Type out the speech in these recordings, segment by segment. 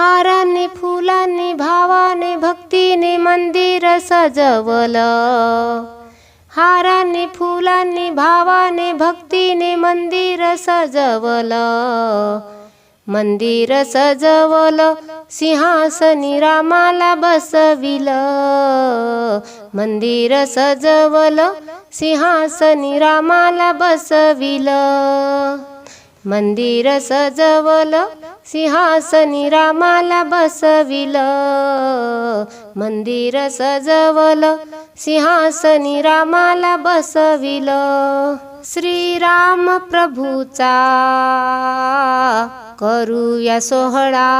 हाराने फुलांनी भावाने भक्तीने मंदिर सजवलं. हाराने फुलांनी भावाने भक्तीने मंदिर सजवलं. मंदिर सजवलं सिंहासनी रामाला बसविलं. मंदिर सजवलं सिंहासनी रामाला बसविलं. मंदिर सजवल सिंहासनी रामाला बसविलं. मंदिर सजवल सिंहासनी रामाला बसविलं. श्रीराम प्रभूचा करूया सोहळा.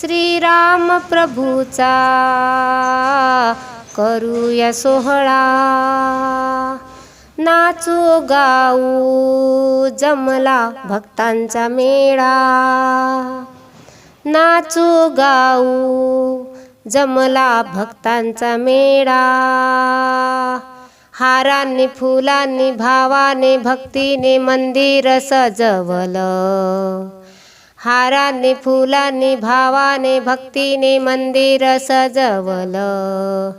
श्रीराम प्रभूचा करूया सोहळा. नाचू गाऊ जमला भक्तांचा मेळा. नाचू गाऊ जमला भक्तांचा मेळा. हारांनी फुलांनी भावाने भक्तीने मंदिर सजवलं. हारांनी फुलांनी भावाने भक्तीने मंदिर सजवलं.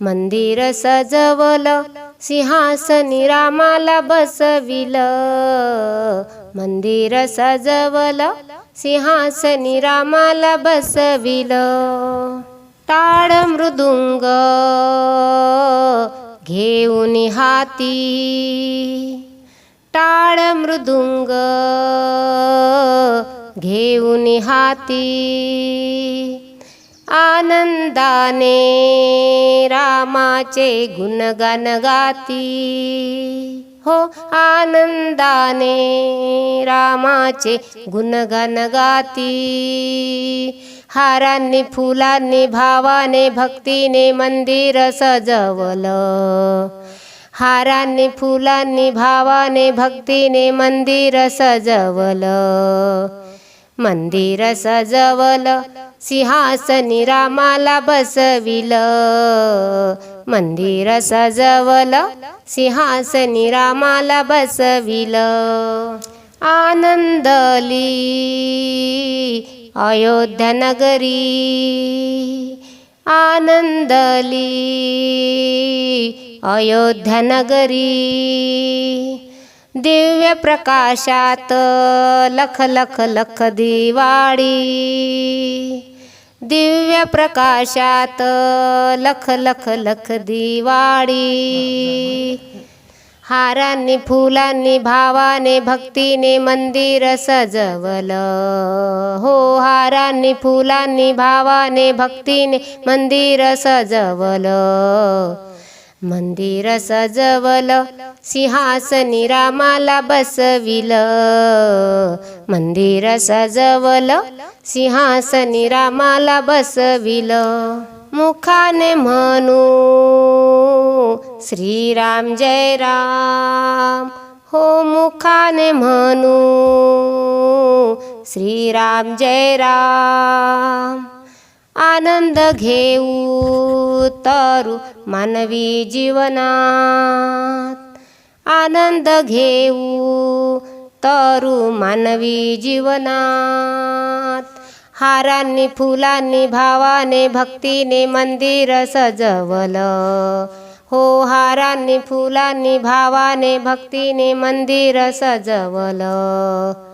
मंदिर सजवलं. सिंहासनी रामाला बसविल. मंदिर सजवल. सिंहासनी रामाला बसविल. टाळ मृदुंग घेऊन हाती. टाळ मृदुंग घेऊन हाती. आनंदाने रामाचे गुणगान गाती. हो आनंदाने रामाचे गुणगान गाती. हारांनी फुलांनी भावाने भक्तीने मंदिर सजवलं. हारांनी फुलांनी भावाने भक्तीने मंदिर सजवलं. मंदिर सजवलं. सिंहासनी रामाला बसविलं. मंदिर सजवलं. सिंहासनी रामाला बसविलं. आनंदली. अयोध्या नगरी. आनंदली. अयोध्या नगरी. दिव्य प्रकाशात लख लख लख दिवाळी. दिव्य प्रकाशात लख लख लख दिवाळी. हारांनी फुलांनी भावाने भक्तीने मंदिर सजवलं. हो हारांनी फुलांनी भावाने भक्तीने मंदिर सजवलं. मंदिर सजवल सिंहासनी रामाला बसविलं. मंदिर सजवल सिंहासनी रामाला बसविलं. मुखाने म्हणू श्रीराम जय राम हो मुखाने म्हणू श्रीराम जय राम आनंद घेऊ तरू मानवी जीवनात. आनंद घेऊ तरू मानवी जीवनात. हारांनी फुलांनी भावाने भक्तीने मंदिर सजवलं. हो हारांनी फुलांनी भावाने भक्तीने मंदिर सजवलं.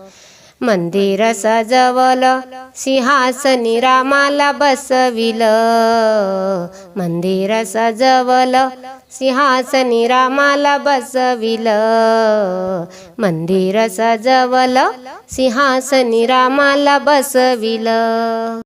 मंदिर सजवल सिंहासनी रामाला बसविलं. मंदिर सजवल सिंहासनी रामाला बसविलं. मंदिर सजवल सिंहासनी रामाला बसविलं.